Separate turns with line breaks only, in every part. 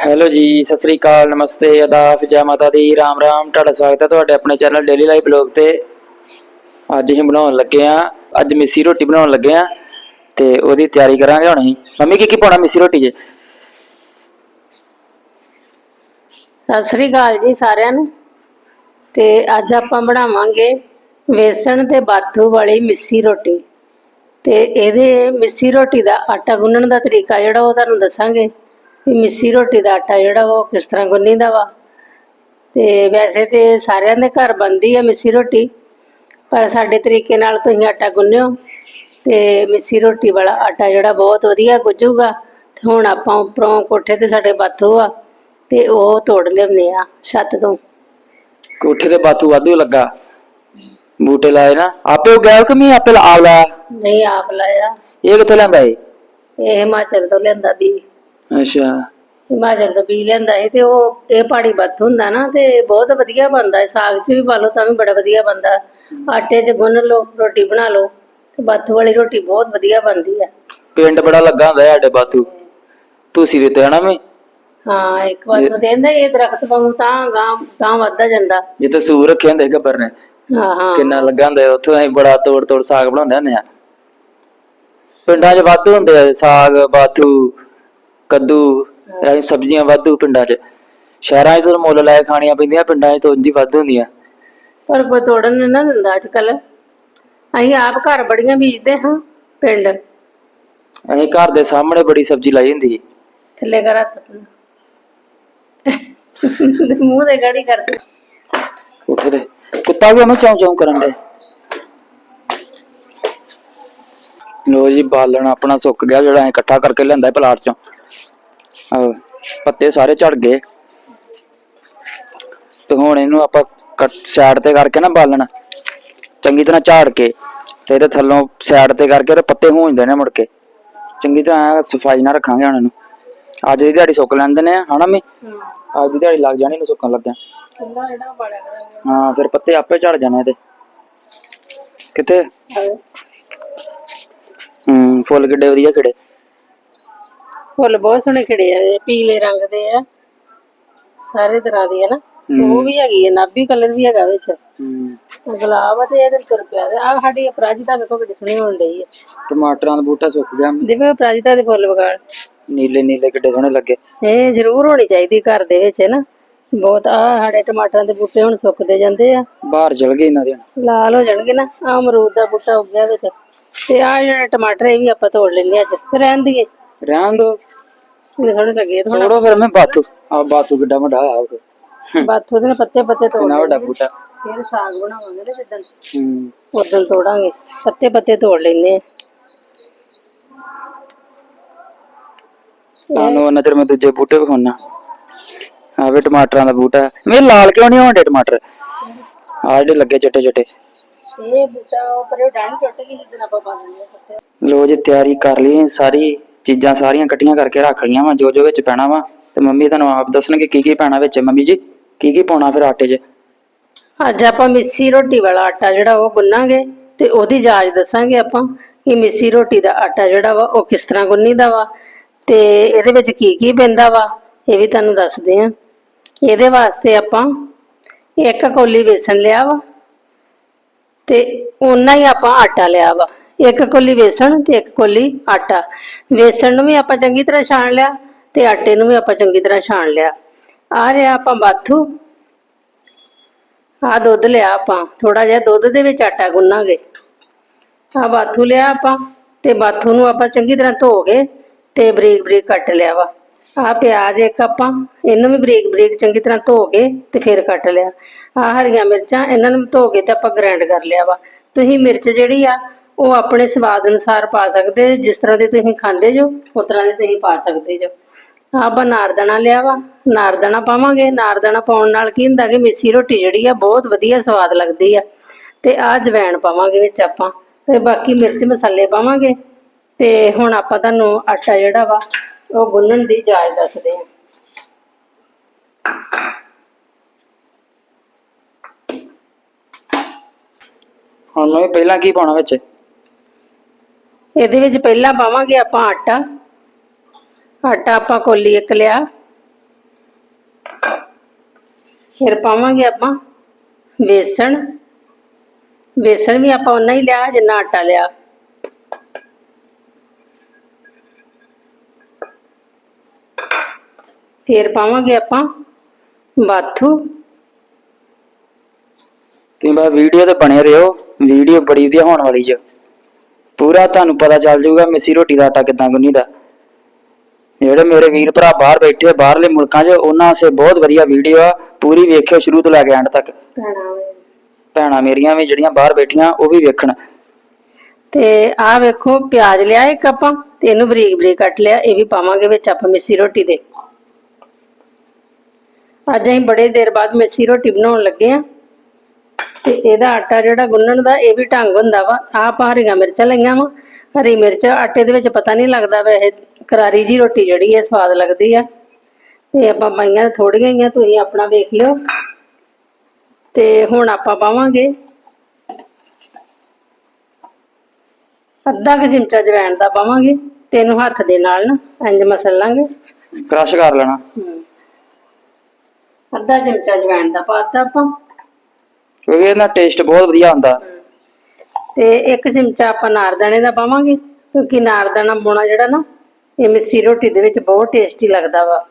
Hello ਜੀ, ਸਤਿ ਸ੍ਰੀ ਅਕਾਲ, ਨਮਸਤੇ ਆਦਾਬ ਜੈ ਮਾਤਾ ਦੀ, ਰਾਮ ਰਾਮ, ਤੁਹਾਡਾ ਸਵਾਗਤ ਹੈ ਤੁਹਾਡੇ ਆਪਣੇ ਚੈਨਲ ਡੇਲੀ ਲਾਈਫ ਬਲੌਗ ਤੇ। ਅੱਜ ਅਸੀਂ ਬਣਾਉਣ ਲੱਗੇ ਆ ਅੱਜ ਮਿੱਸੀ ਰੋਟੀ ਬਣਾਉਣ ਲੱਗੇ ਆ ਤੇ ਉਹਦੀ ਤਿਆਰੀ ਕਰਾਂਗੇ ਹੁਣ ਅਸੀਂ। ਮੰਮੀ ਕੀ ਕੀ ਪਾਉਣਾ ਮਿੱਸੀ ਰੋਟੀ 'ਚ?
ਸਤਿ ਸ੍ਰੀ ਅਕਾਲ ਜੀ ਸਾਰਿਆਂ ਨੂੰ। ਤੇ ਅੱਜ ਆਪਾਂ ਬਣਾਵਾਂਗੇ ਵੇਸਣ ਤੇ ਬਾਥੂ ਵਾਲੀ ਮਿੱਸੀ ਰੋਟੀ। ਤੇ ਇਹਦੇ ਮਿੱਸੀ ਰੋਟੀ ਦਾ ਆਟਾ ਗੁੰਨਣ ਦਾ ਤਰੀਕਾ ਜਿਹੜਾ ਉਹ ਤੁਹਾਨੂੰ ਦੱਸਾਂਗੇ। ਵੀ ਮਿੱਸੀ ਰੋਟੀ ਦਾ ਆਟਾ ਜਿਹੜਾ ਉਹ ਕਿਸ ਤਰ੍ਹਾਂ ਗੁੰਨੀਦਾ ਵਾ। ਤੇ ਵੈਸੇ ਤੇ ਸਾਰਿਆਂ ਦੇ ਘਰ ਬਣਦੀ ਹੈ ਮਿੱਸੀ ਰੋਟੀ ਪਰ ਸਾਡੇ ਤਰੀਕੇ ਨਾਲ ਤੁਸੀਂ ਆਟਾ ਗੁੰਨਿਓ ਤੇ ਮਿੱਸੀ ਰੋਟੀ ਵਾਲਾ ਆਟਾ ਜਿਹੜਾ ਬਹੁਤ ਵਧੀਆ ਗੁੱਜੂਗਾ ਤੇ ਹੁਣ ਆਪਾਂ ਉੱਪਰੋਂ ਕੋਠੇ ਤੇ ਸਾਡੇ ਬਾਥੂ ਆ ਤੇ ਉਹ ਤੋੜ ਲਿਆਉਂਦੇ ਆ ਛੱਤ ਤੋਂ।
ਕੋਠੇ ਤੇ ਬਾਥੂ ਵਾਧੂ ਲੱਗਾ। ਬੂਟੇ ਲਾਏ ਨਾ। ਆਪੇ ਉਗਾਇਆ ਕਿ ਮੈਂ ਆਪੇ ਆਪ ਲਾਇਆ?
ਨਹੀਂ ਆਪ ਲਾਇਆ।
ਇਹ ਕਿੱਥੋਂ ਲਿਆਂਦਾ ਏ
ਇਹ ਹਿਮਾਚਲ ਤੋਂ ਲਿਆਂਦਾ ਵੀ
ਅੱਛਾ।
ਹਿਮਾਚਲ ਤੋਂ ਬੀ ਲਿਆਂਦਾ ਸੀ ਤੇ ਉਹ ਇਹ ਪਹਾੜੀ ਬੱਤ ਹੁੰਦਾ ਨਾ ਤੇ ਬਹੁਤ ਵਧੀਆ ਬਣਦਾ ਹੈ। ਸਾਗ 'ਚ ਵੀ ਪਾ ਲਓ ਤਾਂ ਵੀ ਬੜਾ ਵਧੀਆ ਬਣਦਾ। ਆਟੇ 'ਚ ਗੁੰਨ ਲਓ ਰੋਟੀ ਬਣਾ ਲਓ ਤੇ ਬੱਤ ਵਾਲੀ ਰੋਟੀ ਬਹੁਤ ਵਧੀਆ ਬਣਦੀ ਹੈ।
ਪਿੰਡ ਬੜਾ ਲੱਗਾ ਹੁੰਦਾ ਹੈ ਸਾਡੇ ਬਾਥੂ। ਤੁਸੀਂ ਦਿੱਤੇ ਹਨਾ ਮੈਂ
ਹਾਂ ਇੱਕ ਵਾਰ ਉਹ ਕਹਿੰਦਾ ਇਹ ਦਰਖਤ ਵਾਂਗੂ ਤਾਂ ਗਾਂ ਤਾਂ ਵੱਧਦਾ ਜਾਂਦਾ।
ਜਿੱਥੇ ਸੂਰ ਰੱਖੇ ਹੁੰਦੇ ਸੀ ਗੱਬਰ ਨੇ।
ਹਾਂ ਹਾਂ।
ਕਿੰਨਾ ਲੱਗਾ ਹੁੰਦਾ ਹੈ, ਉੱਥੋਂ ਅਸੀਂ ਬੜਾ ਤੋੜ ਤੋੜ ਸਾਗ ਬਣਾਉਂਦੇ ਹੁੰਦੇ ਆ ਪਿੰਡਾਂ 'ਚ ਵਾਧੂ ਹੁੰਦੇ ਆ ਸਾਗ ਬਾਥੂ। ਕੱਦੂ ਇਹ ਸਬਜ਼ੀਆਂ ਵਾਧੂ ਪਿੰਡਾਂ 'ਚ। ਸ਼ਹਿਰਾਂ 'ਚ ਤਾਂ ਮੁੱਲ ਲੈ ਕੇ ਖਾਣੀਆਂ ਪੈਂਦੀਆਂ ਪਿੰਡਾਂ 'ਚ ਤਾਂ ਉਂਝ ਹੀ ਵਾਧੂ ਹੁੰਦੀਆਂ।
ਪਰ ਕੋਈ ਤੋੜਨ ਨੀ ਨਾ ਦਿੰਦਾ ਅੱਜ ਕੱਲ ਅਸੀਂ ਆਪ ਘਰ ਬੜੀਆਂ ਬੀਜਦੇ ਹਾਂ ਪਿੰਡ।
ਅਸੀਂ ਘਰ ਦੇ ਸਾਹਮਣੇ ਬੜੀ ਸਬਜ਼ੀ ਲਾਈ ਹੁੰਦੀ। ਸੀ
ਥੱਲੇ ਕਰ ਹੱਥ ਆਪਣਾ। ਮੂੰਹ ਦੇ ਗਾੜੀ ਕਰਦੇ।
ਉੱਥੇ ਤੇ ਕੁੱਤਾ ਕਿਉਂ ਮੈਂ ਚਾਉ ਚਾਉ ਕਰਨ ਦੇ ਲੋ ਜੀ ਬਾਲਣ ਆਪਣਾ ਸੁੱਕ ਗਿਆ ਜਿਹੜਾ ਅਸੀਂ ਇਕੱਠਾ ਕਰਕੇ ਲਿਆਂਦਾ ਪਲਾਟ ਚੋਂ। ਆਹੋ ਪੱਤੇ ਸਾਰੇ ਝੜ ਗਏ। ਤੇ ਹੁਣ ਇਹਨੂੰ ਆਪਾਂ ਸਾਈਡ ਤੇ ਕਰਕੇ ਨਾ ਬਾਲਣ ਚੰਗੀ ਤਰ੍ਹਾਂ ਝਾੜ ਕੇ ਤੇ ਇਹਦੇ ਥੱਲੋਂ ਸਾਈਡ ਤੇ ਕਰਕੇ ਤੇ ਪੱਤੇ ਹੋਂਜਦੇ ਨੇ ਮੁੜ ਕੇ। ਚੰਗੀ ਤਰ੍ਹਾਂ ਸਫ਼ਾਈ ਨਾਲ ਰੱਖਾਂਗੇ ਹੁਣ ਇਹਨੂੰ। ਅੱਜ ਦੀ ਦਿਹਾੜੀ ਸੁੱਕ ਲੈਂਦੇ ਨੇ ਹਨਾ ਮੈਂ? ਅੱਜ ਦੀ ਦਿਹਾੜੀ ਲੱਗ ਜਾਣੀ ਨੂੰ ਸੁੱਕਣ ਲੱਗਿਆ।
ਜਿਹੜਾ ਕਰਾਂਗੇ।
ਹਾਂ ਫਿਰ ਪੱਤੇ ਆਪੇ ਝੜ ਜਾਣੇ ਇਹਦੇ। ਕਿੱਥੇ? ਹੂੰ ਫੁੱਲ ਕਿੱਡੇ ਵਧੀਆ ਖਿੜੇ।
ਫੁੱਲ ਬਹੁਤ ਸੋਹਣੇ ਖਿੜੇ ਆ ਪੀਲੇ ਰੰਗ ਦੇ ਆ। ਸਾਰੇ ਤਰ੍ਹਾਂ ਦੇ ਆ ਨਾ। ਉਹ ਵੀ ਹੈਗੀ ਹੈ ਨਾਭੀ ਕਲਰ ਵੀ ਹੈਗਾ ਵਿੱਚ। ਗੁਲਾਬ ਤੇ ਇਹਦੇ ਤੁਰ ਪਿਆ। ਆ ਸਾਡੀ ਅਪਰਾਜਿਤਾ ਵੇਖੋ ਕਿੱਡੀ ਸੋਹਣੀ ਹੋਣ ਡਈ ਹੈ
ਟਮਾਟਰਾਂ ਦਾ ਬੂਟਾ ਸੁੱਕ ਗਿਆ।
ਦੇਖੋ ਅਪਰਾਜਿਤਾ ਦੇ ਫੁੱਲ ਵਗਾੜ।
ਨੀਲੇ ਨੀਲੇ ਕਿੱਡੇ ਸੋਹਣੇ ਲੱਗੇ।
ਇਹ ਜ਼ਰੂਰ ਹੋਣੀ ਚਾਹੀਦੀ ਘਰ ਦੇ ਵਿੱਚ ਨਾ। ਬਹੁਤ ਆ ਸਾਡੇ ਟਮਾਟਰਾਂ ਦੇ ਬੂਟੇ ਹੁਣ ਸੁੱਕਦੇ ਜਾਂਦੇ ਆ।
ਬਾਹਰ ਚਲ ਗਏ ਇਹਨਾਂ ਦੇ
ਲਾਲ ਹੋ ਜਾਣਗੇ ਨਾ। ਆ ਅਮਰੂਦ ਦਾ ਬੂਟਾ ਉੱਗ ਗਿਆ ਵਿੱਚ। ਤੇ ਆ ਜਿਹੜੇ ਟਮਾਟਰ ਇਹ ਵੀ ਆਪਾਂ ਤੋੜ ਲੈਣੇ ਅੱਜ। ਰਹਿਣ ਦੀਏ
ਰਹਿਣ ਦੋ। ਤੋੜੋ ਫਿਰ ਮੈਂ ਬਾਥੂ। ਆ ਬਾਥੂ ਕਿੱਡਾ ਵੱਡਾ ਆ ਉਹ।
ਬਾਥੂ ਦੇ ਪੱਤੇ ਪੱਤੇ ਤੋੜ
ਕਿੰਨਾ ਵੱਡਾ ਬੂਟਾ।
ਫਿਰ ਸਾਗ ਬਣਾਵਾਂਗੇ ਤੇ ਜਿੱਦਣ।
ਹੂੰ।
ਉਦੋਂ ਤੋੜਾਂਗੇ। ਪੱਤੇ ਪੱਤੇ ਤੋੜ ਲੈਨੇ ਆ।
ਤੁਹਾਨੂੰ ਉਹਨਾਂ ਚਿਰ ਮੈਂ ਦੂਜੇ ਬੂਟੇ ਵਿਖਾਉਣਾ ਆ ਵੀ ਟਮਾਟਰਾਂ ਦਾ ਬੂਟਾ। ਮੇਰੇ ਲਾਲ ਕਿਉਂ ਨਹੀਂ ਹੋਣਦੇ ਟਮਾਟਰ? ਆ ਜਿਹੜੇ ਲੱਗੇ ਚਿੱਟੇ ਚਿੱਟੇ।
ਇਹ ਬੂਟਾ ਉਹ ਪਰੇ ਡਾਣੀ ਟੁੱਟ ਗਈ ਜਿੱਦਣ ਆਪਾਂ ਪਾ ਦਿੰਦੇ ਆ ਪੱਤੇ।
ਲੋ ਜੀ ਤਿਆਰੀ ਕਰ ਲਈ ਸਾਰੀ। ਚੀਜ਼ਾਂ ਸਾਰੀਆਂ ਇਕੱਠੀਆਂ ਕਰਕੇ ਰੱਖ ਲਈਆਂ ਵਾ, ਜੋ ਜੋ ਵਿੱਚ ਪੈਣਾ ਵਾ। ਤੇ ਮੰਮੀ ਤੁਹਾਨੂੰ ਆਪ ਦੱਸਣਗੇ ਕੀ ਕੀ ਪੈਣਾ ਵਿੱਚ, ਮੰਮੀ ਜੀ। ਕੀ ਕੀ ਪਾਉਣਾ ਫਿਰ ਆਟੇ 'ਚ?
ਅੱਜ ਆਪਾਂ ਮਿੱਸੀ ਰੋਟੀ ਵਾਲਾ ਆਟਾ ਜਿਹੜਾ ਉਹ ਗੁੰਨਾਂਗੇ ਤੇ ਉਹਦੀ ਜਾਚ ਦੱਸਾਂਗੇ ਆਪਾਂ ਕਿ ਮਿੱਸੀ ਰੋਟੀ ਦਾ ਆਟਾ ਜਿਹੜਾ ਵਾ ਉਹ ਕਿਸ ਤਰ੍ਹਾਂ ਗੁੰਨੀਦਾ ਵਾ ਤੇ ਇਹਦੇ ਵਿੱਚ ਕੀ ਕੀ ਪੈਂਦਾ ਵਾ, ਇਹ ਵੀ ਤੁਹਾਨੂੰ ਦੱਸਦੇ ਆ। ਇਹਦੇ ਵਾਸਤੇ ਆਪਾਂ ਇੱਕ ਕੌਲੀ ਵੇਸਣ ਲਿਆ ਵਾ ਤੇ ਓਨਾ ਹੀ ਆਪਾਂ ਆਟਾ ਲਿਆ ਵਾ। ਇੱਕ ਕੋਲੀ ਵੇਸਣ ਤੇ ਇੱਕ ਕੋਲੀ ਆਟਾ। ਵੇਸਣ ਨੂੰ ਵੀ ਆਪਾਂ ਚੰਗੀ ਤਰ੍ਹਾਂ ਛਾਣ ਲਿਆ ਤੇ ਆਟੇ ਨੂੰ ਵੀ ਆਪਾਂ ਚੰਗੀ ਤਰ੍ਹਾਂ ਛਾਣ ਲਿਆ। ਆ ਰਿਹਾ ਆਪਾਂ ਬਾਥੂ। ਆ ਦੁੱਧ ਲਿਆ ਆਪਾਂ। ਥੋੜਾ ਜਿਹਾ ਦੁੱਧ ਦੇ ਵਿੱਚ ਆਟਾ ਗੁੰਨਾਂਗੇ। ਆ ਬਾਥੂ ਲਿਆ ਆਪਾਂ ਤੇ ਬਾਥੂ ਨੂੰ ਆਪਾਂ ਚੰਗੀ ਤਰ੍ਹਾਂ ਧੋ ਕੇ ਤੇ ਬਰੀਕ ਬਰੀਕ ਕੱਟ ਲਿਆ ਵਾ। ਆ ਪਿਆਜ਼ ਇੱਕ ਆਪਾਂ, ਇਹਨੂੰ ਵੀ ਬਰੀਕ ਬਰੀਕ ਚੰਗੀ ਤਰ੍ਹਾਂ ਧੋ ਕੇ ਤੇ ਫਿਰ ਕੱਟ ਲਿਆ। ਆ ਹਰੀਆਂ ਮਿਰਚਾਂ, ਇਹਨਾਂ ਨੂੰ ਧੋ ਕੇ ਤੇ ਆਪਾਂ ਗ੍ਰਾਈਂਡ ਕਰ ਲਿਆ ਵਾ। ਤੁਸੀਂ ਮਿਰਚ ਜਿਹੜੀ ਆ ਉਹ ਆਪਣੇ ਸਵਾਦ ਅਨੁਸਾਰ ਪਾ ਸਕਦੇ, ਜਿਸ ਤਰ੍ਹਾਂ ਦੇ ਤੁਸੀਂ ਖਾਂਦੇ ਜੋ, ਉਸ ਤਰ੍ਹਾਂ ਦੀ ਤੁਸੀਂ ਪਾ ਸਕਦੇ ਜੋ। ਆਪਾਂ ਨਾਰਦਾਣਾ ਲਿਆ ਵਾ, ਨਾਰਦਾਣਾ ਪਾਵਾਂਗੇ। ਨਾਰਦਾਣਾ ਪਾਉਣ ਨਾਲ ਕੀ ਹੁੰਦਾ ਕਿ ਮਿੱਸੀ ਰੋਟੀ ਜਿਹੜੀ ਆ, ਬਹੁਤ ਵਧੀਆ ਸਵਾਦ ਲੱਗਦੀ ਆ। ਤੇ ਆ ਜਵੈਣ ਪਾਵਾਂਗੇ ਵਿੱਚ ਆਪਾਂ, ਤੇ ਬਾਕੀ ਮਿਰਚ ਮਸਾਲੇ ਪਾਵਾਂਗੇ। ਤੇ ਹੁਣ ਆਪਾਂ ਤੁਹਾਨੂੰ ਆਟਾ ਜਿਹੜਾ ਵਾ, ਉਹ ਗੁੰਨਣ ਦੀ ਜਾਚ ਦੱਸਦੇ ਆ।
ਹੁਣ ਮੈਂ ਪਹਿਲਾਂ ਕੀ ਪਾਉਣਾ ਵਿੱਚ?
ਇਹਦੇ ਵਿੱਚ ਪਹਿਲਾਂ ਪਾਵਾਂਗੇ ਆਪਾਂ ਆਟਾ। ਆਟਾ ਆਪਾਂ ਕੋਲੀ ਇੱਕ ਲਿਆ। ਫਿਰ ਪਾਵਾਂਗੇ ਆਪਾਂ ਵੇਸਣ ਵੇਸਣ ਵੀ ਆਪਾਂ ਉਨਾ ਹੀ ਲਿਆ ਜਿੰਨਾ ਆਟਾ ਲਿਆ। ਫਿਰ ਪਾਵਾਂਗੇ ਆਪਾਂ ਬਾਥੂ।
ਤੁਸੀਂ ਬਸ ਵੀਡੀਓ ਤੇ ਬਣੇ ਰਹੋ। ਵੀਡੀਓ ਬੜੀ ਵਧੀਆ ਹੋਣ ਵਾਲੀ ਚ। ਪੂਰਾ ਤੁਹਾਨੂੰ ਪਤਾ ਚੱਲ ਜਾਊਗਾ ਮਿੱਸੀ ਰੋਟੀ ਦਾ ਆਟਾ ਕਿਦਾਂ ਗੁੰਨੀਦਾ ਜਿਹੜੇ ਮੇਰੇ ਵੀਰ ਭਰਾ ਬਾਹਰ ਬੈਠੇ ਬਾਹਰਲੇ ਮੁਲਕਾਂ 'ਚ ਉਹਨਾਂ ਵਾਸਤੇ ਬਹੁਤ ਵਧੀਆ ਵੀਡੀਓ ਆ। ਪੂਰੀ ਵੇਖਿਓ ਸ਼ੁਰੂ ਤੋਂ ਲੈ ਕੇ ਐਂਡ ਤੱਕ। ਭੈਣਾਂ ਮੇਰੀਆਂ ਵੀ ਜਿਹੜੀਆਂ ਬਾਹਰ ਬੈਠੀਆਂ ਉਹ ਵੀ ਵੇਖਣ।
ਤੇ ਆਹ ਵੇਖੋ ਪਿਆਜ਼ ਲਿਆ ਇੱਕ ਆਪਾਂ ਤੇ ਇਹਨੂੰ ਬਰੀਕ ਬਰੀਕ ਕੱਟ ਲਿਆ ਇਹ ਵੀ ਪਾਵਾਂਗੇ ਵਿੱਚ ਆਪਾਂ ਮਿੱਸੀ ਰੋਟੀ ਦੇ। ਅੱਜ ਅਸੀਂ ਬੜੇ ਦੇਰ ਬਾਅਦ ਮਿੱਸੀ ਰੋਟੀ ਬਣਾਉਣ ਲੱਗੇ ਆ। ਤੇ ਇਹਦਾ ਆਟਾ ਜਿਹੜਾ ਗੁੰਨਣ ਦਾ ਇਹ ਵੀ ਢੰਗ ਹੁੰਦਾ ਵਾ। ਆਹ ਆਪਾਂ ਹਰੀਆਂ ਮਿਰਚਾਂ ਲਈਆਂ ਵਾ। ਹਰੀ ਮਿਰਚ ਆਟੇ ਦੇ ਵਿੱਚ ਪਤਾ ਨਹੀਂ ਲੱਗਦਾ ਵੈਸੇ ਕਰਾਰੀ ਜੀ ਰੋਟੀ ਜਿਹੜੀ ਹੈ ਸਵਾਦ ਲੱਗਦੀ ਆ। ਤੇ ਆਪਾਂ ਪਾਈਆਂ ਥੋੜੀਆਂ ਹੀ ਆ ਤੁਸੀਂ ਆਪਣਾ ਵੇਖ ਲਿਓ। ਤੇ ਹੁਣ ਆਪਾਂ ਪਾਵਾਂਗੇ ਅੱਧਾ ਕੁ ਚਮਚਾ ਜਵੈਣ ਦਾ ਪਾਵਾਂਗੇ। ਤੇ ਇਹਨੂੰ ਹੱਥ ਦੇ ਨਾਲ ਨਾ ਇੰਜ ਮਸਲ ਲਾਂਗੇ।
ਕ੍ਰਸ਼ ਕਰ ਲੈਣਾ।
ਅੱਧਾ ਚਮਚਾ ਜਵੈਣ ਦਾ ਪਾਤਾ ਆਪਾਂ।
ਕਿਉਂਕਿ ਇਹਦਾ ਟੇਸਟ ਬਹੁਤ ਵਧੀਆ ਹੁੰਦਾ
ਤੇ ਇੱਕ ਚਮਚਾ ਆਪਾਂ ਨਾਰਦਾਣੇ ਦਾ ਪਾਵਾਂਗੇ, ਕਿਉਂਕਿ ਨਾਰਦਾਣਾ ਪਾਉਣਾ ਜਿਹੜਾ ਨਾ, ਇਹ ਮਿੱਸੀ ਰੋਟੀ ਦੇ ਵਿੱਚ ਬਹੁਤ ਟੇਸਟੀ ਲੱਗਦਾ ਵਾ।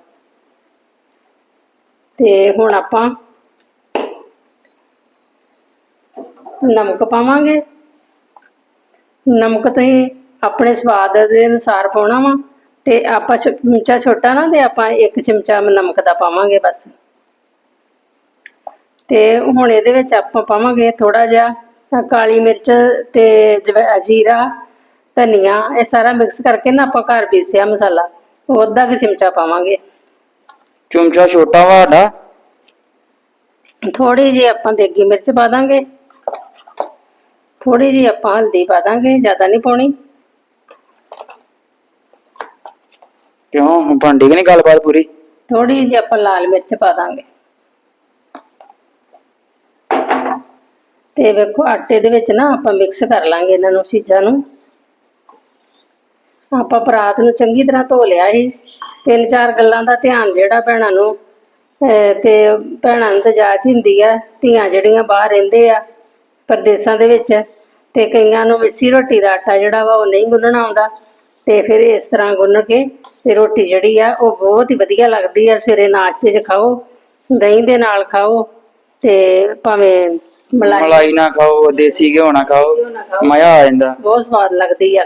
ਤੇ ਹੁਣ ਆਪਾਂ ਨਮਕ ਪਾਵਾਂਗੇ। ਨਮਕ ਤੁਸੀਂ ਆਪਣੇ ਸਵਾਦ ਦੇ ਅਨੁਸਾਰ ਪਾਉਣਾ ਵਾ, ਤੇ ਆਪਾਂ ਚਮਚਾ ਛੋਟਾ ਨਾ, ਤੇ ਆਪਾਂ ਇੱਕ ਚਮਚਾ ਨਮਕ ਦਾ ਪਾਵਾਂਗੇ ਬਸ। ਤੇ ਹੁਣ ਇਹਦੇ ਵਿੱਚ ਆਪਾਂ ਪਾਵਾਂਗੇ ਥੋੜਾ ਜਿਹਾ ਕਾਲੀ ਮਿਰਚ ਤੇ ਜੀਰਾ ਧਨੀਆ ਇਹ ਸਾਰਾ ਮਿਕਸ ਕਰਕੇ ਨਾ ਆਪਾਂ ਘਰ ਪੀਸਿਆ ਮਸਾਲਾ ਉਹ ਅੱਧਾ ਕੁ ਚਮਚਾ ਪਾਵਾਂਗੇ।
ਚਮਚਾ ਛੋਟਾ ਵਾ ਸਾਡਾ?
ਥੋੜੀ ਜਿਹੀ ਆਪਾਂ ਦੇਗੀ ਮਿਰਚ ਪਾ ਦਾਂਗੇ। ਥੋੜੀ ਜਿਹੀ ਆਪਾਂ ਹਲਦੀ ਪਾ ਦਾਂਗੇ ਜ਼ਿਆਦਾ ਨਹੀਂ ਪਾਉਣੀ।
ਕਿਉਂ? ਹੁਣ ਬਣਦੀ ਕਿ ਨਹੀਂ ਗੱਲਬਾਤ ਪੂਰੀ?
ਥੋੜੀ ਜਿਹੀ ਆਪਾਂ ਲਾਲ ਮਿਰਚ ਪਾ ਦਾਂਗੇ। ਤੇ ਵੇਖੋ, ਆਟੇ ਦੇ ਵਿੱਚ ਨਾ ਆਪਾਂ ਮਿਕਸ ਕਰ ਲਾਂਗੇ ਇਹਨਾਂ ਨੂੰ ਚੀਜ਼ਾਂ ਨੂੰ। ਆਪਾਂ ਪਰਾਤ ਨੂੰ ਚੰਗੀ ਤਰ੍ਹਾਂ ਧੋ ਲਿਆ ਸੀ। ਤਿੰਨ ਚਾਰ ਗੱਲਾਂ ਦਾ ਧਿਆਨ ਜਿਹੜਾ ਭੈਣਾਂ ਨੂੰ, ਅਹ, ਤੇ ਭੈਣਾਂ ਨੂੰ ਤਾਂ ਜਾਚ ਹੁੰਦੀ ਆ, ਧੀਆਂ ਜਿਹੜੀਆਂ ਬਾਹਰ ਰਹਿੰਦੇ ਆ ਪਰਦੇਸਾਂ ਦੇ ਵਿੱਚ, ਤੇ ਕਈਆਂ ਨੂੰ ਮਿੱਸੀ ਰੋਟੀ ਦਾ ਆਟਾ ਜਿਹੜਾ ਵਾ ਉਹ ਨਹੀਂ ਗੁੰਨਣਾ ਆਉਂਦਾ, ਤੇ ਫਿਰ ਇਸ ਤਰ੍ਹਾਂ ਗੁੰਨ ਕੇ ਤੇ ਰੋਟੀ ਜਿਹੜੀ ਆ ਉਹ ਬਹੁਤ ਹੀ ਵਧੀਆ ਲੱਗਦੀ ਆ। ਸਵੇਰੇ ਨਾਸ਼ਤੇ 'ਚ ਖਾਓ, ਦਹੀਂ ਦੇ ਨਾਲ ਖਾਓ, ਤੇ ਭਾਵੇਂ ਮਲਾਈ।
ਮਲਾਈ ਨਾ ਖਾਓ ਦੇਸੀ ਘਿਓ ਨਾ ਖਾਓ
ਘਿਓ ਨਾ ਖਾਓ।
ਮਜ਼ਾ ਆ ਜਾਂਦਾ।
ਬਹੁਤ ਸਵਾਦ ਲੱਗਦੀ ਆ।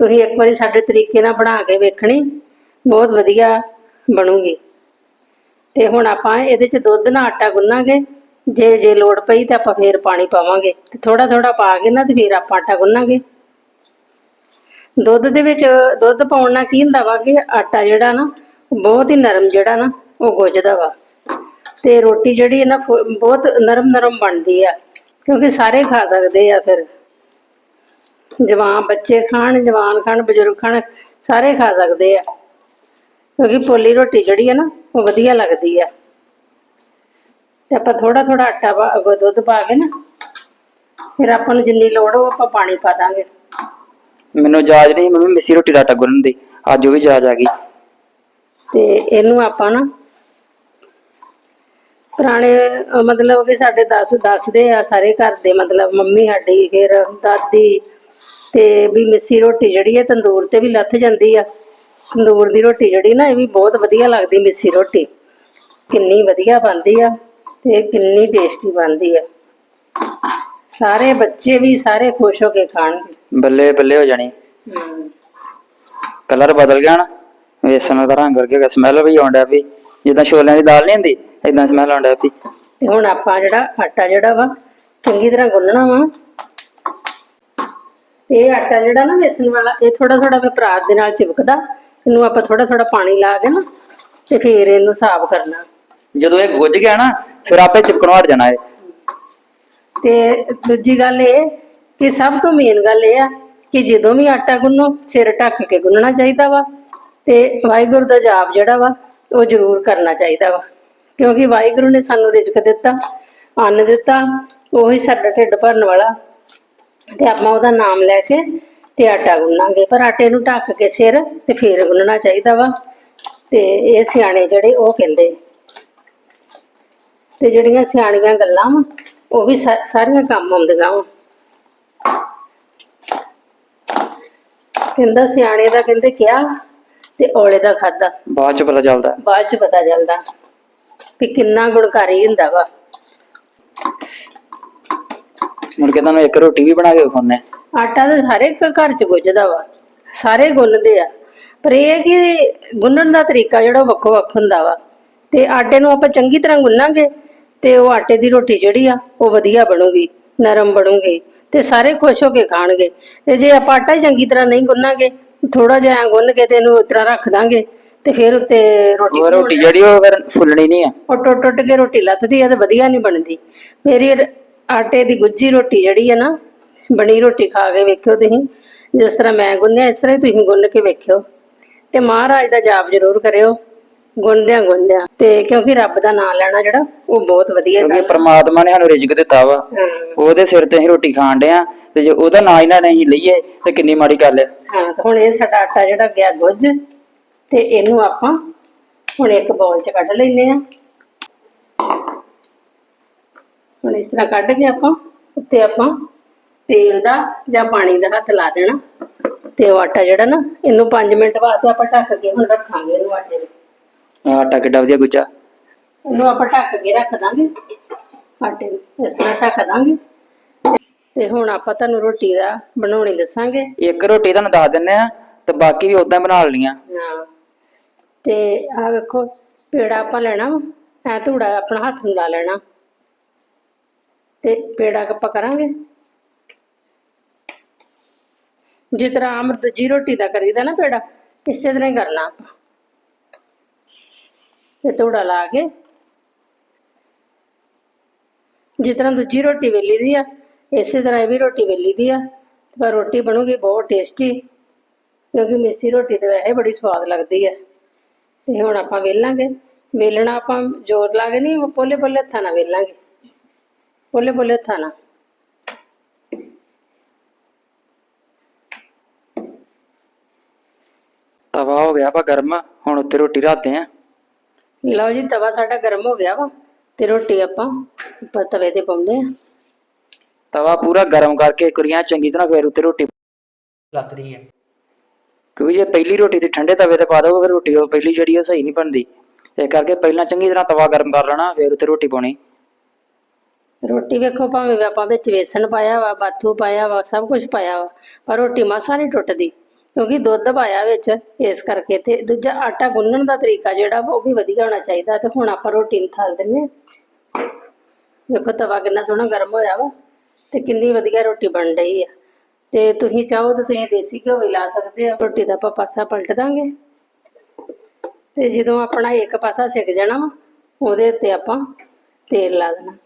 ਤੁਸੀਂ ਇੱਕ ਵਾਰੀ ਸਾਡੇ ਤਰੀਕੇ ਨਾਲ ਬਣਾ ਕੇ ਵੇਖਣੀ ਬਹੁਤ ਵਧੀਆ ਬਣੂਗੀ। ਤੇ ਹੁਣ ਆਪਾਂ ਇਹਦੇ ਚ ਦੁੱਧ ਨਾਲ ਆਟਾ ਗੁੰਨਾਂਗੇ। ਜੇ ਜੇ ਲੋੜ ਪਈ ਤੇ ਆਪਾਂ ਫੇਰ ਪਾਣੀ ਪਾਵਾਂਗੇ। ਤੇ ਥੋੜਾ ਥੋੜਾ ਪਾ ਕੇ ਨਾ ਤੇ ਫੇਰ ਆਪਾਂ ਆਟਾ ਗੁੰਨਾਂਗੇ। ਦੁੱਧ ਦੇ ਵਿੱਚ ਦੁੱਧ ਪਾਉਣ ਨਾਲ ਕੀ ਹੁੰਦਾ ਵਾ ਕਿ ਆਟਾ ਜਿਹੜਾ ਨਾ ਬਹੁਤ ਹੀ ਨਰਮ ਜਿਹੜਾ ਨਾ ਉਹ ਗੁੱਝਦਾ ਵਾ। ਤੇ ਰੋਟੀ ਜਿਹੜੀ ਹੈ ਨਾ ਬਹੁਤ ਨਰਮ ਨਰਮ ਬਣਦੀ ਆ ਕਿਉਂਕਿ ਸਾਰੇ ਖਾ ਸਕਦੇ ਆ ਫਿਰ। ਜਵਾਨ ਬੱਚੇ ਖਾਣ ਜਵਾਨ ਖਾਣ ਬਜ਼ੁਰਗ ਖਾਣ ਸਾਰੇ ਖਾ ਸਕਦੇ ਆ। ਕਿਉਂਕਿ ਪੋਲੀ ਰੋਟੀ ਜਿਹੜੀ ਹੈ ਨਾ ਉਹ ਵਧੀਆ ਲੱਗਦੀ ਆ। ਤੇ ਆਪਾਂ ਥੋੜਾ ਥੋੜਾ ਆਟਾ ਪਾ ਦੁੱਧ ਪਾ ਕੇ ਨਾ ਫਿਰ ਆਪਾਂ ਨੂੰ ਜਿੰਨੀ ਲੋੜ ਹੋ ਆਪਾਂ ਪਾਣੀ ਪਾ ਦਾਂਗੇ।
ਮੈਨੂੰ ਜਾਜ ਨਹੀਂ ਮੰਮੀ ਮਿੱਸੀ ਰੋਟੀ ਦਾ ਆਟਾ ਗੁੰਨਣ ਦੀ ਅੱਜ ਉਹ ਵੀ ਜਾਜ ਆ ਗਈ।
ਤੇ ਇਹਨੂੰ ਆਪਾਂ ਨਾ ਪੁਰਾਣੇ ਅਹ ਮਤਲਬ ਕਿ ਸਾਡੇ ਦੱਸ ਦੱਸਦੇ ਆ ਸਾਰੇ ਘਰ ਦੇ ਮਤਲਬ ਮੰਮੀ ਸਾਡੀ ਫਿਰ ਦਾਦੀ ਤੇ ਵੀ ਮਿੱਸੀ ਰੋਟੀ ਜਿਹੜੀ ਹੈ ਤੰਦੂਰ ਤੇ ਵੀ ਲੱਥ ਜਾਂਦੀ ਆ। ਤੰਦੂਰ ਦੀ ਰੋਟੀ ਜਿਹੜੀ ਨਾ ਇਹ ਵੀ ਬਹੁਤ ਵਧੀਆ ਲੱਗਦੀ ਮਿੱਸੀ ਰੋਟੀ। ਕਿੰਨੀ ਵਧੀਆ ਬਣਦੀ ਆ ਤੇ ਕਿੰਨੀ ਟੇਸਟੀ ਬਣਦੀ ਆ। ਸਾਰੇ ਬੱਚੇ ਵੀ ਸਾਰੇ ਖੁਸ਼ ਹੋ ਕੇ ਖਾਣਗੇ।
ਬੱਲੇ ਬੱਲੇ ਹੋ ਜਾਣੀ। ਕਲਰ ਬਦਲ ਗਿਆ ਨਾ। ਵੇਸਣ ਦਾ ਰੰਗ ਕਰਕੇ ਸਮੈਲ ਵੀ ਆਉਂਦਾ ਵੀ। ਜਿੱਦਾਂ ਛੋਲਿਆਂ ਦੀ ਦਾਲ ਨਹੀਂ ਹੁੰਦੀ ਇਦਾਂ ਸਮੈਲ ਵੀ
ਤੇ ਹੁਣ ਆਪਾਂ ਜਿਹੜਾ ਆਟਾ ਜਿਹੜਾ ਵਾ ਚੰਗੀ ਤਰ੍ਹਾਂ ਗੁੰਨਣਾ ਵਾ। ਇਹ ਆਟਾ ਜਿਹੜਾ ਨਾ ਵੇਸਣ ਵਾਲਾ ਇਹ ਥੋੜਾ ਥੋੜਾ ਮੈਂ ਪਰਾਤ ਦੇ ਨਾਲ ਚਿਪਕਦਾ ਇਹਨੂੰ ਆਪਾਂ ਥੋੜਾ ਥੋੜਾ ਪਾਣੀ ਲਾ ਕੇ ਨਾ ਤੇ ਫਿਰ ਇਹਨੂੰ ਸਾਫ਼ ਕਰਨਾ।
ਜਦੋਂ ਇਹ ਗੁੱਝ ਗਿਆ ਨਾ ਫਿਰ ਆਪੇ ਚਿਪਕਣੋਂ ਹਟ ਜਾਣਾ ਇਹ।
ਤੇ ਦੂਜੀ ਗੱਲ ਇਹ ਕਿ ਸਭ ਤੋਂ ਮੇਨ ਗੱਲ ਇਹ ਆ ਕਿ ਜਦੋਂ ਵੀ ਆਟਾ ਗੁੰਨੋ ਸਿਰ ਢੱਕ ਕੇ ਗੁੰਨਣਾ ਚਾਹੀਦਾ ਵਾ। ਤੇ ਵਾਹਿਗੁਰੂ ਦਾ ਜਾਪ ਜਿਹੜਾ ਵਾ ਉਹ ਜ਼ਰੂਰ ਕਰਨਾ ਚਾਹੀਦਾ ਵਾ। ਕਿਉਂਕਿ ਵਾਹਿਗੁਰੂ ਨੇ ਸਾਨੂੰ ਰਿਜ਼ਕ ਦਿੱਤਾ, ਅੰਨ ਦਿੱਤਾ, ਉਹੀ ਸਾਡਾ ਢਿੱਡ ਭਰਨ ਵਾਲਾ। ਤੇ ਆਪਾਂ ਉਹਦਾ ਨਾਮ ਲੈ ਕੇ ਤੇ ਆਟਾ ਗੁੰਨਾਂਗੇ। ਪਰ ਆਟੇ ਨੂੰ ਢੱਕ ਕੇ ਸਿਰ ਤੇ ਫੇਰ ਗੁੰਨਣਾ ਚਾਹੀਦਾ ਵਾ। ਤੇ ਇਹ ਸਿਆਣੇ ਜਿਹੜੇ ਉਹ ਕਹਿੰਦੇ। ਤੇ ਜਿਹੜੀਆਂ ਸਿਆਣੀਆਂ ਗੱਲਾਂ ਵਾ, ਉਹ ਵੀ ਸਾਰੀਆਂ ਕੰਮ ਆਉਂਦੀਆਂ ਵਾ। ਕਹਿੰਦਾ ਸਿਆਣੇ ਦਾ ਕਹਿੰਦੇ ਕਿਹਾ ਤੇ ਔਲੇ ਦਾ ਖਾਦਾ
ਬਾਅਦ ਚ ਪਤਾ ਚੱਲਦਾ।
ਬਾਅਦ ਚ ਪਤਾ ਚੱਲਦਾ ਵੀ ਕਿੰਨਾ ਗੁਣਕਾਰੀ ਹੁੰਦਾ ਵਾ।
ਮੁੜ ਕੇ ਤੁਹਾਨੂੰ ਇੱਕ ਰੋਟੀ ਵੀ ਬਣਾ ਕੇ ਖਾਣੇ
ਆਟਾ ਤਾਂ ਸਾਰੇ ਇੱਕ ਘਰ ਚ ਗੁੱਝਦਾ ਵਾ। ਸਾਰੇ ਗੁੰਨਦੇ ਆ। ਪਰ ਇਹ ਹੈ ਕਿ ਗੁੰਨਣ ਦਾ ਤਰੀਕਾ ਜਿਹੜਾ ਵੱਖੋ ਵੱਖ ਹੁੰਦਾ ਵਾ। ਤੇ ਆਟੇ ਨੂੰ ਆਪਾਂ ਚੰਗੀ ਤਰ੍ਹਾਂ ਗੁੰਨਾਂਗੇ ਤੇ ਉਹ ਆਟੇ ਦੀ ਰੋਟੀ ਜਿਹੜੀ ਆ ਉਹ ਵਧੀਆ ਬਣੂਗੀ ਨਰਮ ਬਣੂਗੀ ਤੇ ਸਾਰੇ ਖੁਸ਼ ਹੋ ਕੇ ਖਾਣਗੇ। ਤੇ ਜੇ ਆਪਾਂ ਆਟਾ ਹੀ ਚੰਗੀ ਤਰ੍ਹਾਂ ਨਹੀਂ ਗੁੰਨਾਂਗੇ ਥੋੜਾ ਜਿਹਾ ਗੁੰਨ ਕੇ ਤੇ ਇਹਨੂੰ ਇਸ ਤਰ੍ਹਾਂ ਰੱਖ ਦਾਂਗੇ ਤੇ ਫਿਰ ਉੱਤੇ ਰੋਟੀ
ਉਹ ਰੋਟੀ ਜਿਹੜੀ ਉਹ ਫਿਰ ਫੁੱਲਣੀ ਨਹੀਂ ਆ।
ਉਹ ਟੁੱਟ ਟੁੱਟ ਕੇ ਰੋਟੀ ਲੱਥਦੀ ਆ ਤੇ ਵਧੀਆ ਨਹੀਂ ਬਣਦੀ। ਮੇਰੀ ਆਟੇ ਦੀ ਗੁੱਜੀ ਰੋਟੀ ਜਿਹੜੀ ਆ ਨਾ ਬਣੀ ਰੋਟੀ ਖਾ ਕੇ ਵੇਖਿਓ ਤੁਸੀਂ। ਜਿਸ ਤਰ੍ਹਾਂ ਮੈਂ ਗੁੰਨਿਆ ਇਸ ਤਰ੍ਹਾਂ ਹੀ ਤੁਸੀਂ ਗੁੰਨ ਕੇ ਵੇਖਿਓ। ਤੇ ਮਹਾਰਾਜ ਦਾ ਜਾਪ ਜ਼ਰੂਰ ਕਰਿਓ। ਗੁੰਨਦਿਆਂ ਗੁੰਨਦਿਆਂ ਤੇ ਕਿਉਂਕਿ ਰੱਬ ਦਾ ਨਾਮ ਲੈਣਾ ਜਿਹੜਾ ਉਹ ਬਹੁਤ ਵਧੀਆ
ਕਿਉਂਕਿ
ਗੱਲ
ਪ੍ਰਮਾਤਮਾ ਨੇ ਸਾਨੂੰ ਰਿਜ਼ਕ ਦਿੱਤਾ ਵਾ।
ਹਾਂ।
ਉਹਦੇ ਸਿਰ ਤੇ ਅਸੀਂ ਰੋਟੀ ਖਾਣ ਡਏ ਆ ਤੇ ਜੇ ਉਹਦਾ ਨਾਂ ਹੀ ਨਾ ਨਹੀਂ ਲਈਏ ਤੇ ਕਿੰਨੀ ਮਾੜੀ ਗੱਲ ਹੈ
ਹਾਂ ਤੇ ਹੁਣ ਇਹ ਸਾਡਾ ਆਟਾ ਜਿਹੜਾ ਗਿਆ ਗੁੱਝ ਤੇ ਇਹਨੂੰ ਆਪਾਂ ਹੁਣ ਇੱਕ ਬੌਲ 'ਚ ਕੱਢ ਲੈਨੇ ਆ। ਹੁਣ ਇਸ ਤਰ੍ਹਾਂ ਕੱਢ ਕੇ ਆਪਾਂ ਉੱਤੇ ਆਪਾਂ ਤੇਲ ਦਾ ਜਾਂ ਪਾਣੀ ਦਾ ਹੱਥ ਲਾ ਦੇਣਾ। ਤੇ ਉਹ ਆਟਾ ਜਿਹੜਾ ਨਾ ਇਹਨੂੰ 5 ਮਿੰਟ ਬਾਅਦ ਆਪਾਂ ਢੱਕ ਕੇ ਹੁਣ ਰੱਖਾਂਗੇ ਇਹਨੂੰ ਆਟੇ ਨੂੰ
ਆਟਾ ਕਿੱਡਾ ਵਧੀਆ ਗੁੱਜਾ
ਇਹਨੂੰ ਆਪਾਂ ਢੱਕ ਕੇ ਰੱਖ ਦਾਂਗੇ। ਆਟੇ ਨੂੰ ਇਸ ਤਰ੍ਹਾਂ ਢੱਕ ਦਾਂਗੇ। ਤੇ ਹੁਣ ਆਪਾਂ ਤੁਹਾਨੂੰ ਰੋਟੀ ਦਾ ਬਣਾਉਣੀ ਦੱਸਾਂਗੇ।
ਇੱਕ ਰੋਟੀ ਤੁਹਾਨੂੰ ਦੱਸ ਦਿੰਨੇ ਆ ਤੇ ਬਾਕੀ ਵੀ ਉਦਾਂ ਬਣਾ ਲੈਣੀਆਂ।
ਹਾਂ। ਤੇ ਆ ਵੇਖੋ ਪੇੜਾ ਆਪਾਂ ਲੈਣਾ ਐ ਧੂੜਾ ਆਪਣਾ ਹੱਥ ਨੂੰ ਲਾ ਲੈਣਾ। ਤੇ ਪੇੜਾ ਆਪਾਂ ਕਰਾਂਗੇ। ਜਿਸ ਤਰ੍ਹਾਂ ਆਮ ਦੂਜੀ ਰੋਟੀ ਦਾ ਕਰੀਦਾ ਨਾ ਪੇੜਾ ਇਸੇ ਤਰ੍ਹਾਂ ਹੀ ਕਰਨਾ ਆਪਾਂ। ਤੇ ਧੂੜਾ ਲਾ ਕੇ ਜਿਸ ਤਰ੍ਹਾਂ ਦੂਜੀ ਰੋਟੀ ਵੇਲੀ ਦੀ ਆ, ਇਸੇ ਤਰ੍ਹਾਂ ਇਹ ਵੀ ਰੋਟੀ ਵੇਲੀ ਦੀ ਆ, ਪਰ ਰੋਟੀ ਬਣੂਗੀ ਬਹੁਤ ਟੇਸਟੀ ਕਿਉਂਕਿ ਮਿੱਸੀ ਰੋਟੀ ਤੇ ਵੈਸੇ ਬੜੀ ਸਵਾਦ ਲੱਗਦੀ ਹੈ ਤੇ ਹੁਣ ਆਪਾਂ ਵੇਲਾਂਗੇ, ਵੇਲਣਾ ਆਪਾਂ ਜ਼ੋਰ ਲਾ ਕੇ ਨਹੀਂ ਪੋਲੇ ਪੋਲੇ ਹੱਥਾਂ ਨਾਲ ਵੇਲਾਂਗੇ। ਪੋਲੇ ਪੋਲੇ ਹੱਥਾਂ ਨਾਲ।
ਤਵਾ ਹੋ ਗਿਆ ਆਪਾਂ ਗਰਮ, ਹੁਣ ਉੱਤੇ ਰੋਟੀ ਰੱਖਦੇ ਆ।
ਲਓ ਜੀ ਤਵਾ ਸਾਡਾ ਗਰਮ ਹੋ ਗਿਆ ਵਾ ਤੇ ਰੋਟੀ ਆਪਾਂ ਉੱਪਰ ਤਵੇ ਤੇ ਪਾਉਂਦੇ ਆ।
ਤਵਾ ਪੂਰਾ ਗਰਮ ਕਰਕੇ ਕੁਰੀਆਂ ਚੰਗੀ ਤਰ੍ਹਾਂ ਫੇਰ ਉੱਤੇ ਰੋਟੀ ਲੱਤ ਰਹੀ ਹੈ। ਕਿਉਂਕਿ ਜੇ ਪਹਿਲੀ ਰੋਟੀ ਤੇ ਠੰਡੇ ਤਵੇ ਤੇ ਪਾ ਦੋਗੇ ਫਿਰ ਰੋਟੀ ਉਹ ਪਹਿਲੀ ਜਿਹੜੀ ਉਹ ਸਹੀ ਨਹੀਂ ਬਣਦੀ। ਇਸ ਕਰਕੇ ਪਹਿਲਾਂ ਚੰਗੀ ਤਰ੍ਹਾਂ ਤਵਾ ਗਰਮ ਕਰ ਲੈਣਾ ਫੇਰ ਉੱਤੇ ਰੋਟੀ ਪਾਉਣੀ।
ਰੋਟੀ ਵੇਖੋ ਭਾਵੇਂ ਆਪਾਂ ਵਿੱਚ ਵੇਸਣ ਪਾਇਆ ਵਾ ਬਾਥੂ ਪਾਇਆ ਵਾ ਸਭ ਕੁਝ ਪਾਇਆ ਵਾ ਪਰ ਰੋਟੀ ਮਾਸਾ ਨਹੀਂ ਟੁੱਟਦੀ। ਕਿਉਂਕਿ ਦੁੱਧ ਪਾਇਆ ਵਿੱਚ, ਇਸ ਕਰਕੇ ਤੇ ਦੂਜਾ ਆਟਾ ਗੁੰਨਣ ਦਾ ਤਰੀਕਾ ਜਿਹੜਾ ਉਹ ਵੀ ਵਧੀਆ ਹੋਣਾ ਚਾਹੀਦਾ ਤੇ ਹੁਣ ਆਪਾਂ ਰੋਟੀ ਨੂੰ ਥਾਲ ਦਿੰਨੇ ਆ ਤਵਾ ਕਿੰਨਾ ਸੋਹਣਾ ਗਰਮ ਹੋਇਆ ਵਾ ਤੇ ਕਿੰਨੀ ਵਧੀਆ ਰੋਟੀ ਬਣ ਰਹੀ ਆ। ਤੇ ਤੁਸੀਂ ਚਾਹੋ ਤਾਂ ਤੁਸੀਂ ਦੇਸੀ ਘਿਓ ਵੀ ਲਾ ਸਕਦੇ ਹੋ। ਰੋਟੀ ਦਾ ਆਪਾਂ ਪਾਸਾ ਪਲਟ ਦਾਂਗੇ। ਤੇ ਜਦੋਂ ਆਪਣਾ ਇੱਕ ਪਾਸਾ ਸਿੱਕ ਜਾਣਾ ਵਾ, ਉਹਦੇ ਉੱਤੇ ਆਪਾਂ ਤੇਲ ਲਾ ਦੇਣਾ।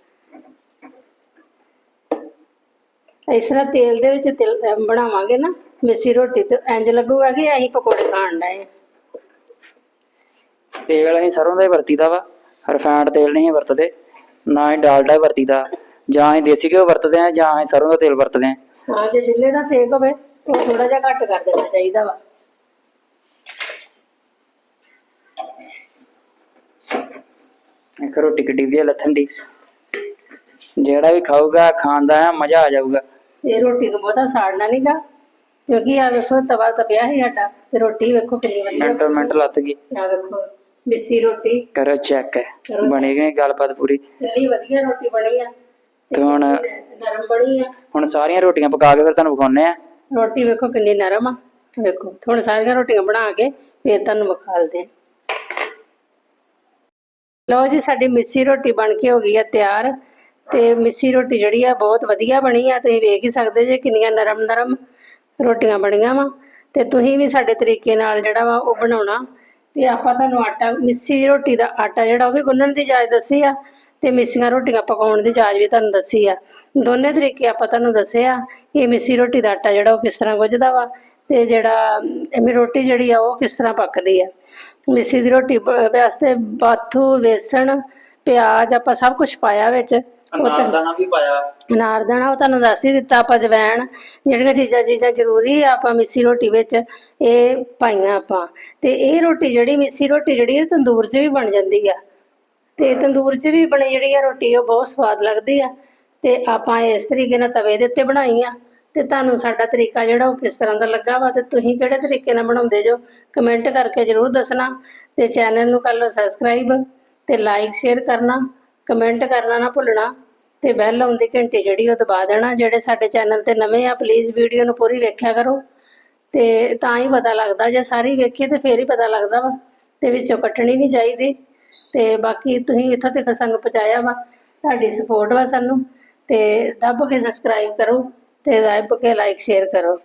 ਇਸ ਤਰ੍ਹਾਂ ਤੇਲ ਦੇ ਵਿੱਚ ਤਿਲ ਬਣਾਵਾਂਗੇ ਨਾ ਮਿੱਸੀ ਰੋਟੀ ਤੇ ਇੰਜ ਲੱਗੂਗਾ ਕਿ ਅਸੀਂ ਪਕੌੜੇ ਖਾਣ ਡਏ ਆ।
ਤੇਲ ਅਸੀਂ ਸਰੋਂ ਦਾ ਹੀ ਵਰਤੀਦਾ ਵਾ ਰਿਫਾਈਨਡ ਤੇਲ ਨਹੀਂ ਵਰਤਦੇ ਨਾ ਹੀ ਡਾਲਡਾ ਵਰਤੀਦਾ ਜਾਂ ਅਸੀਂ ਦੇਸੀ ਘਿਓ ਵਰਤਦੇ ਆ ਜਾਂ ਅਸੀਂ ਸਰੋਂ ਦਾ ਤੇਲ ਵਰਤਦੇ ਆ
ਹਾਂ ਜੇ ਚੁੱਲ੍ਹੇ ਦਾ ਸੇਕ ਹੋਵੇ ਉਹ ਥੋੜਾ ਜਿਹਾ ਘੱਟ ਕਰ ਦੇਣਾ ਚਾਹੀਦਾ ਵਾ।
ਇੱਕ ਰੋਟੀ ਕਿੱਡੀ ਵਧੀਆ ਲੱਥਣ ਦੀ ਜਿਹੜਾ ਵੀ ਖਾਊਗਾ ਖਾਣ ਦਾ ਮਜ਼ਾ ਆ ਜਾਊਗਾ।
ਇਹ ਰੋਟੀ ਨੂੰ ਬਹੁਤਾ ਸਾੜਨਾ ਨਹੀਂਗਾ ਕਿਉਂਕਿ ਆ ਵੇਖੋ ਤਵਾ ਤਪਿਆ ਸੀ ਸਾਡਾ ਤੇ ਰੋਟੀ ਵੇਖੋ ਕਿੰਨੀ ਵਧੀਆ
ਮਿੰਟੋ ਮਿੰਟ ਲੱਥ ਗਈ।
ਆ ਵੇਖੋ ਮਿੱਸੀ ਰੋਟੀ।
ਕਰੋ ਚੈੱਕ
ਕਰੋ
ਬਣੀ ਗਈ ਗੱਲਬਾਤ ਪੂਰੀ।
ਕਿੰਨੀ ਵਧੀਆ ਰੋਟੀ ਬਣੀ ਆ।
ਤੇ ਹੁਣ
ਨਰਮ ਬਣੀ ਆ।
ਹੁਣ ਸਾਰੀਆਂ ਰੋਟੀਆਂ ਪਕਾ ਕੇ ਫਿਰ ਤੁਹਾਨੂੰ ਵਿਖਾਉਣੇ ਆ।
ਰੋਟੀ ਵੇਖੋ ਕਿੰਨੀ ਨਰਮ ਆ। ਵੇਖੋ ਹੁਣ ਸਾਰੀਆਂ ਰੋਟੀਆਂ ਬਣਾ ਕੇ ਫੇਰ ਤੁਹਾਨੂੰ ਵਿਖਾਲਦੇ ਆ। ਲਓ ਜੀ ਸਾਡੀ ਮਿੱਸੀ ਰੋਟੀ ਬਣ ਕੇ ਹੋ ਗਈ ਆ ਤਿਆਰ। ਤੇ ਮਿੱਸੀ ਰੋਟੀ ਜਿਹੜੀ ਆ ਬਹੁਤ ਵਧੀਆ ਬਣੀ ਆ। ਤੁਸੀਂ ਵੇਖ ਹੀ ਸਕਦੇ ਜੇ ਕਿੰਨੀਆਂ ਨਰਮ ਨਰਮ ਰੋਟੀਆਂ ਬਣੀਆਂ ਵਾ। ਤੇ ਤੁਸੀਂ ਵੀ ਸਾਡੇ ਤਰੀਕੇ ਨਾਲ ਜਿਹੜਾ ਵਾ ਉਹ ਬਣਾਉਣਾ। ਤੇ ਆਪਾਂ ਤੁਹਾਨੂੰ ਆਟਾ, ਮਿੱਸੀ ਰੋਟੀ ਦਾ ਆਟਾ ਜਿਹੜਾ ਉਹ ਵੀ ਗੁੰਨਣ ਦੀ ਜਾਚ ਦੱਸੀ ਆ। ਤੇ ਮਿੱਸੀਆਂ ਰੋਟੀਆਂ ਪਕਾਉਣ ਦੀ ਜਾਚ ਵੀ ਤੁਹਾਨੂੰ ਦੱਸੀ ਆ। ਦੋਨੇ ਤਰੀਕੇ ਆਪਾਂ ਤੁਹਾਨੂੰ ਦੱਸਿਆ ਆ ਇਹ ਮਿੱਸੀ ਰੋਟੀ ਦਾ ਆਟਾ ਜਿਹੜਾ ਉਹ ਕਿਸ ਤਰ੍ਹਾਂ ਗੁੱਝਦਾ ਵਾ ਤੇ ਜਿਹੜਾ ਇਹ ਰੋਟੀ ਜਿਹੜੀ ਆ ਉਹ ਕਿਸ ਤਰ੍ਹਾਂ ਪੱਕਦੀ ਆ। ਮਿੱਸੀ ਦੀ ਰੋਟੀ ਵਾਸਤੇ ਬਾਥੂ, ਵੇਸਣ, ਪਿਆਜ਼ ਆਪਾਂ ਸਭ ਕੁਝ ਪਾਇਆ ਵਿੱਚ। ਉਹ ਤਾਂ
ਦਾਣਾ ਵੀ ਪਾਇਆ।
ਅਨਾਰਦਾਣਾ ਉਹ ਤੁਹਾਨੂੰ ਦੱਸ ਹੀ ਦਿੱਤਾ ਆਪਾਂ ਜਵੈਣ। ਜਿਹੜੀਆਂ ਚੀਜ਼ਾਂ ਚੀਜ਼ਾਂ ਜ਼ਰੂਰੀ ਆ ਆਪਾਂ ਮਿੱਸੀ ਰੋਟੀ ਵਿੱਚ ਇਹ ਪਾਈਆਂ ਆਪਾਂ। ਤੇ ਇਹ ਰੋਟੀ ਜਿਹੜੀ ਮਿੱਸੀ ਰੋਟੀ ਜਿਹੜੀ ਇਹ ਤੰਦੂਰ 'ਚ ਵੀ ਬਣ ਜਾਂਦੀ ਆ। ਤੇ ਤੰਦੂਰ 'ਚ ਵੀ ਬਣੀ ਜਿਹੜੀ ਆ ਰੋਟੀ ਉਹ ਬਹੁਤ ਸਵਾਦ ਲੱਗਦੀ ਆ। ਤੇ ਆਪਾਂ ਇਸ ਤਰੀਕੇ ਨਾਲ ਤਵੇ ਦੇ ਉੱਤੇ ਬਣਾਈ ਆ। ਤੇ ਤੁਹਾਨੂੰ ਸਾਡਾ ਤਰੀਕਾ ਜਿਹੜਾ ਉਹ ਕਿਸ ਤਰ੍ਹਾਂ ਦਾ ਲੱਗਾ ਵਾ ਤੇ ਤੁਸੀਂ ਕਿਹੜੇ ਤਰੀਕੇ ਨਾਲ ਬਣਾਉਂਦੇ ਜੋ ਕਮੈਂਟ ਕਰਕੇ ਜਰੂਰ ਦੱਸਣਾ। ਤੇ ਚੈਨਲ ਨੂੰ ਕਰ ਲਓ ਸਬਸਕ੍ਰਾਈਬ ਤੇ ਲਾਈਕ ਸ਼ੇਅਰ ਕਰਨਾ। ਕਮੈਂਟ ਕਰਨਾ ਨਾ ਭੁੱਲਣਾ। ਤੇ ਬੈਲ ਆਉਂਦੀ ਘੰਟੀ ਜਿਹੜੀ ਉਹ ਦਬਾ ਦੇਣਾ, ਜਿਹੜੇ ਸਾਡੇ ਚੈਨਲ ਤੇ ਨਵੇਂ ਆ ਪਲੀਜ਼ ਵੀਡੀਓ ਨੂੰ ਪੂਰੀ ਵੇਖਿਆ ਕਰੋ। ਤੇ ਤਾਂ ਹੀ ਪਤਾ ਲੱਗਦਾ, ਜੇ ਸਾਰੀ ਵੇਖੀਏ ਤੇ ਫੇਰ ਹੀ ਪਤਾ ਲੱਗਦਾ ਵਾ, ਤੇ ਵਿੱਚੋਂ ਕੱਟਣੀ ਨਹੀਂ ਚਾਹੀਦੀ। ਤੇ ਬਾਕੀ ਤੁਸੀਂ ਇੱਥੋਂ ਤੱਕ ਸਾਨੂੰ ਪਹੁੰਚਾਇਆ ਵਾ, ਤੁਹਾਡੀ ਸਪੋਰਟ ਵਾ ਸਾਨੂੰ, ਤੇ ਦੱਬ ਕੇ ਸਬਸਕ੍ਰਾਈਬ ਕਰੋ, ਤੇ ਦੱਬ ਕੇ ਲਾਈਕ ਸ਼ੇਅਰ ਕਰੋ।